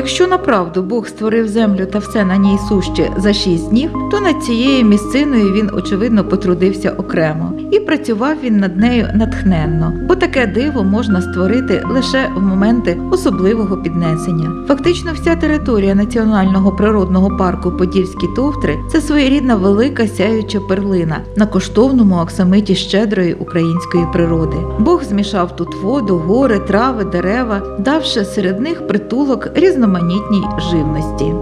Якщо направду Бог створив землю та все на ній суще за шість днів, то над цією місциною він очевидно потрудився окремо, і працював він над нею натхненно, бо таке диво можна створити лише в моменти особливого піднесення. Фактично, вся територія національного природного парку Подільські товтри це своєрідна велика сяюча перлина на коштовному оксамиті щедрої української природи. Бог змішав тут воду, гори, трави, дерева, давши серед них притулок різноманітній живності.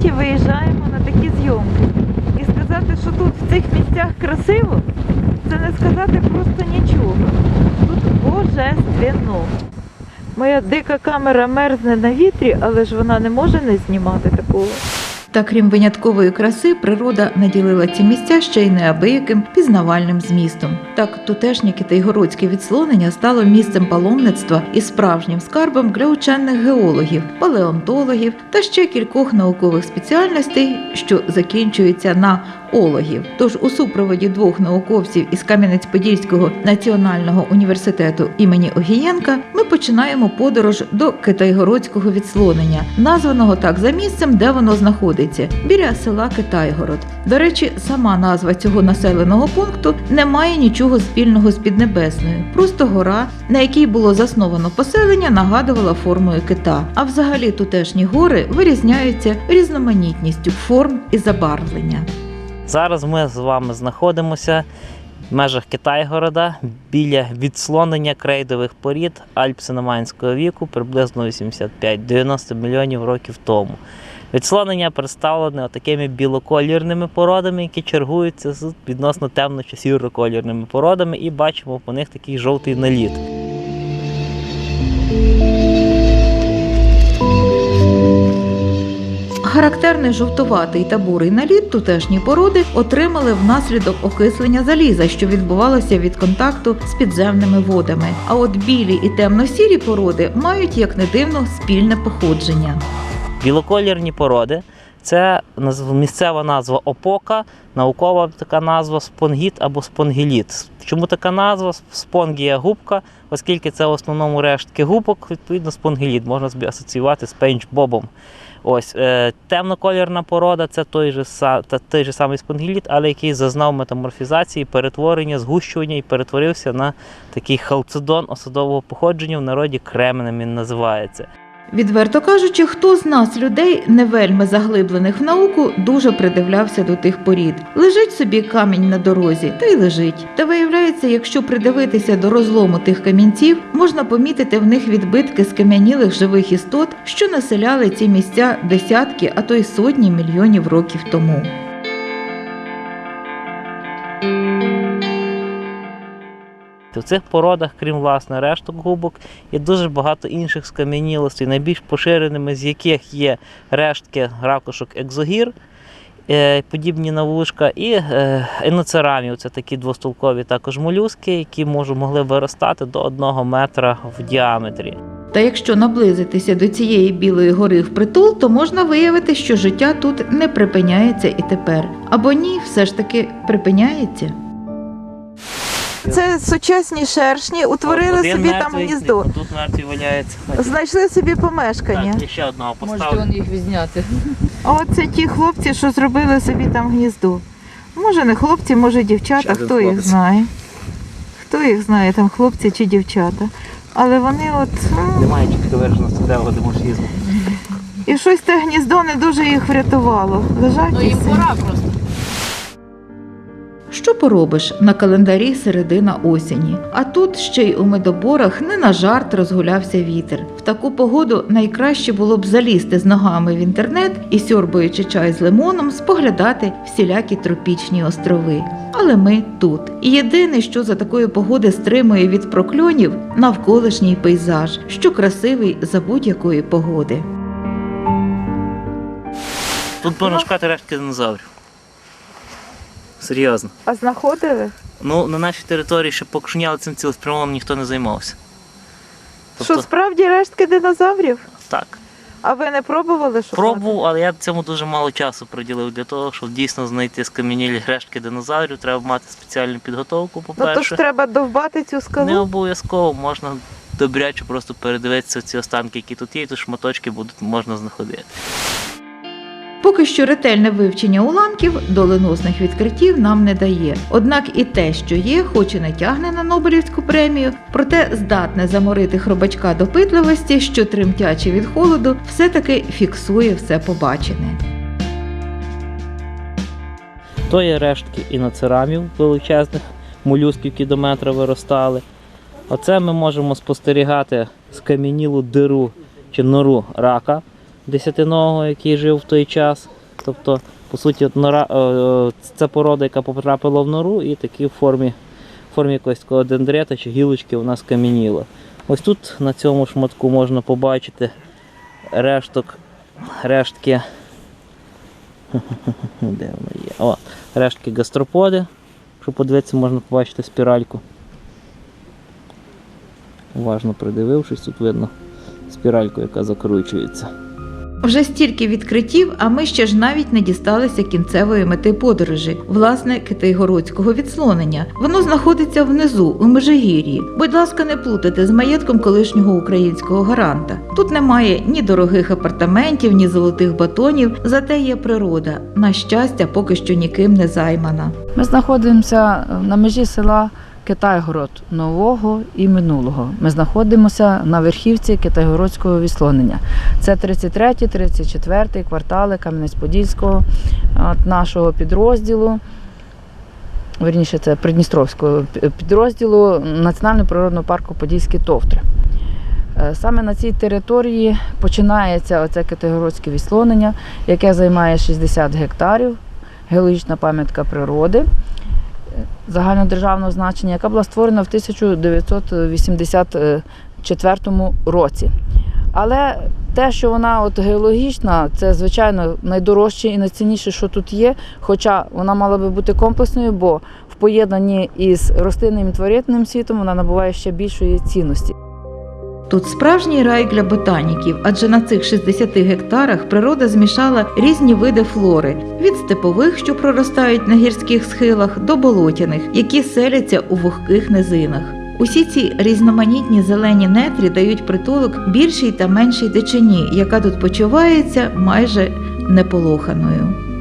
Вже виїжджаємо на такі зйомки. І сказати, що тут в цих місцях красиво, це не сказати просто нічого. Тут божественно. Моя дика камера мерзне на вітрі, але ж вона не може не знімати такого. Та крім виняткової краси, природа наділила ці місця ще й неабияким пізнавальним змістом. Так, тутешнє китайгородське відслонення стало місцем паломництва і справжнім скарбом для учених геологів, палеонтологів та ще кількох наукових спеціальностей, що закінчуються на ологів. Тож у супроводі двох науковців із Кам'янець-Подільського національного університету імені Огієнка ми починаємо подорож до Китайгородського відслонення, названого так за місцем, де воно знаходиться, біля села Китайгород. До речі, сама назва цього населеного пункту не має нічого спільного з Піднебесною. Просто гора, на якій було засновано поселення, нагадувала формою кита. А взагалі тутешні гори вирізняються різноманітністю форм і забарвлення. Зараз ми з вами знаходимося в межах Китайгорода біля відслонення крейдових порід Альп-Синоманського віку приблизно 85-90 мільйонів років тому. Відслонення представлене такими білоколірними породами, які чергуються з відносно темно чи сіроколірними породами, і бачимо по них такий жовтий наліт. Характерний жовтуватий та бурий наліт тутешні породи отримали внаслідок окислення заліза, що відбувалося від контакту з підземними водами. А от білі і темно-сірі породи мають, як не дивно, спільне походження. Білоколірні породи це місцева назва опока, наукова така назва спонгіт або спонгіліт. Чому така назва? Спонгія губка, оскільки це в основному рештки губок, відповідно, спонгіліт можна асоціювати з пейнч-бобом. Ось е, темноколірна порода це той же, та, той же самий спонгіліт, але який зазнав метаморфізації, перетворення, згущування і перетворився на такий халцедон осадового походження. В народі кременем він називається. Відверто кажучи, хто з нас, людей, не вельми заглиблених в науку, дуже придивлявся до тих порід. Лежить собі камінь на дорозі, та й лежить. Та виявляється, якщо придивитися до розлому тих камінців, можна помітити в них відбитки скам'янілих живих істот, що населяли ці місця десятки, а то й сотні мільйонів років тому. В цих породах, крім власне решток губок, є дуже багато інших скам'янілостей, найбільш поширеними з яких є рештки ракушок екзогір, подібні на вушка, і еноцерамів. Це такі двостолкові також молюски, які могли виростати до 1 метра в діаметрі. Та якщо наблизитися до цієї білої гори впритул, то можна виявити, що життя тут не припиняється і тепер. Або ні, все ж таки припиняється. Це сучасні шершні, утворили Один собі там мертвий, гніздо. Тут мертвий валяється. Знайшли собі помешкання. Так, ще одного Можете поставлю. он їх відзняти. А от це ті хлопці, що зробили собі там гніздо. Може не хлопці, може дівчата, Ще один хто їх хлопець. знає. Хто їх знає, там хлопці чи дівчата. Але вони от. м, Немає чітко вираженого статевого деморфізму. І щось те гніздо не дуже їх врятувало. Лежать Ну і їм пора просто. Що поробиш на календарі середина осені? А тут ще й у медоборах не на жарт розгулявся вітер. В таку погоду найкраще було б залізти з ногами в інтернет і, сьорбаючи чай з лимоном, споглядати всілякі тропічні острови. Але ми тут. І єдине, що за такої погоди стримує від прокльонів навколишній пейзаж, що красивий за будь-якої погоди. Тут можна шукати рештки динозаврів. Серйозно. А знаходили? Ну, на нашій території ще покушняли цим цілеспрямовано ніхто не займався. Тобто, справді рештки динозаврів? так. А ви не пробували шукати? Пробував, але я цьому дуже мало часу приділив для того, щоб дійсно знайти скам'янілі рештки динозаврів. Треба мати спеціальну підготовку, Ну то ж по-перше. треба довбати цю Не обов'язково можна добряче просто передивитися ці останки, які тут є, і тут шматочки будуть можна знаходити. Поки що ретельне вивчення уламків доленосних відкриттів нам не дає. Однак і те, що є, хоч і не тягне на Нобелівську премію, проте здатне заморити хробачка допитливості, що тремтячи від холоду, все-таки фіксує все побачене. То є рештки іноцерамів величезних молюсків, які до метра виростали. Оце ми можемо спостерігати скам'янілу диру чи нору рака десятиного, який жив в той час. Тобто, по суті, нора, е, е, це порода, яка потрапила в нору, і такі в формі, формі якогось такого дендрета чи гілочки вона скам'яніла. Ось тут на цьому шматку можна побачити решток, рештки. Де є? О, рештки гастроподи. Якщо подивитися, можна побачити спіральку. Уважно придивившись, тут видно спіральку, яка закручується. Вже стільки відкриттів, а ми ще ж навіть не дісталися кінцевої мети подорожі, власне, Китайгородського відслонення. Воно знаходиться внизу, у Межигір'ї. Будь ласка, не плутайте з маєтком колишнього українського гаранта. Тут немає ні дорогих апартаментів, ні золотих батонів, зате є природа. На щастя, поки що ніким не займана. Ми знаходимося на межі села Китайгород нового і минулого. Ми знаходимося на верхівці Китайгородського відслонення. Це 33-34 квартали Кам'янець-Подільського нашого підрозділу. Верніше, це Придністровського підрозділу Національного природного парку Подільські товтри. Е, Саме на цій території починається оце категородське відслонення, яке займає 60 гектарів, геологічна пам'ятка природи загальнодержавного значення, яка була створена в 1984 році. Але те, що вона от геологічна, це звичайно найдорожче і найцінніше, що тут є. Хоча вона мала би бути комплексною, бо в поєднанні із рослинним і тваринним світом вона набуває ще більшої цінності. Тут справжній рай для ботаніків, адже на цих 60 гектарах природа змішала різні види флори від степових, що проростають на гірських схилах, до болотяних, які селяться у вогких низинах. Усі ці різноманітні зелені нетрі дають притулок більшій та меншій дичині, яка тут почувається майже неполоханою.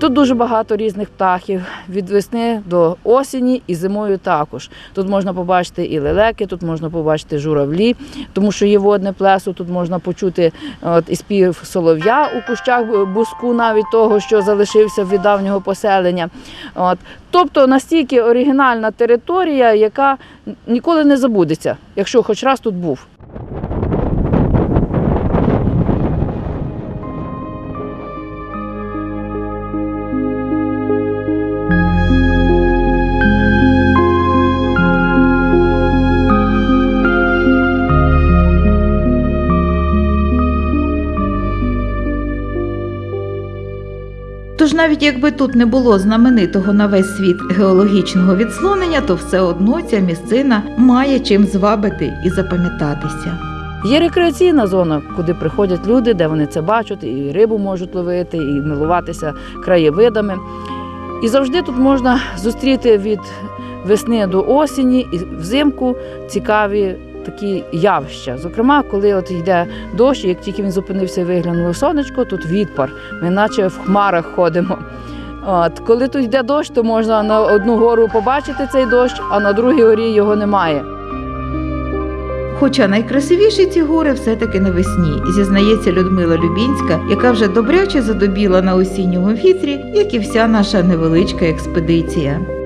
Тут дуже багато різних птахів від весни до осені і зимою також. Тут можна побачити і лелеки, тут можна побачити журавлі, тому що є водне плесо. Тут можна почути от, і спів солов'я у кущах буску, навіть того, що залишився від давнього поселення. От. Тобто настільки оригінальна територія, яка ніколи не забудеться, якщо хоч раз тут був. Тож навіть якби тут не було знаменитого на весь світ геологічного відслонення, то все одно ця місцина має чим звабити і запам'ятатися. Є рекреаційна зона, куди приходять люди, де вони це бачать, і рибу можуть ловити, і милуватися краєвидами. І завжди тут можна зустріти від весни до осені і взимку цікаві такі явища. Зокрема, коли от йде дощ, як тільки він зупинився виглянуло сонечко, тут відпар. Ми наче в хмарах ходимо. От, коли тут йде дощ, то можна на одну гору побачити цей дощ, а на другій горі його немає. Хоча найкрасивіші ці гори все-таки навесні, зізнається Людмила Любінська, яка вже добряче задобіла на осінньому вітрі, як і вся наша невеличка експедиція.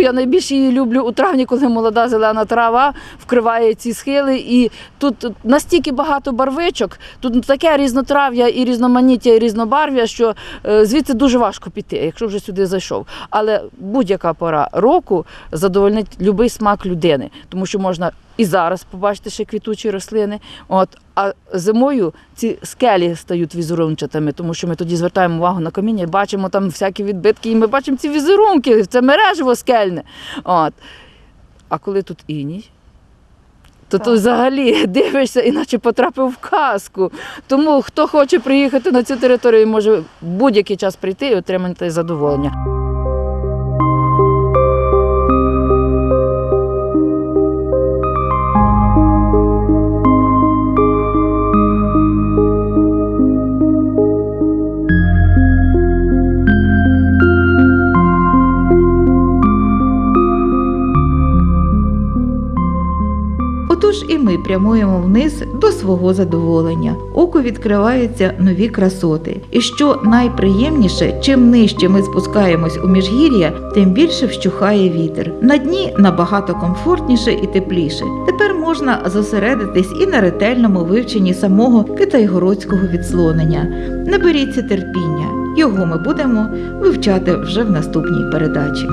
Я найбільше її люблю у травні, коли молода зелена трава вкриває ці схили. І тут настільки багато барвичок, тут таке різнотрав'я і різноманіття, і різнобарв'я, що е, звідси дуже важко піти, якщо вже сюди зайшов. Але будь-яка пора року задовольнить будь-який смак людини, тому що можна і зараз побачити ще квітучі рослини. От, а зимою ці скелі стають візерунчатими, тому що ми тоді звертаємо увагу на каміння і бачимо там всякі відбитки, і ми бачимо ці візерунки, це мережево скельне. От. А коли тут іній, то Так. тут взагалі дивишся, іначе потрапив в казку. Тому хто хоче приїхати на цю територію, може будь-який час прийти і отримати задоволення. Прямуємо вниз до свого задоволення. Оку відкриваються нові красоти. І що найприємніше, чим нижче ми спускаємось у міжгір'я, тим більше вщухає вітер. На дні набагато комфортніше і тепліше. Тепер можна зосередитись і на ретельному вивченні самого китайгородського відслонення. Наберіться терпіння. Його ми будемо вивчати вже в наступній передачі.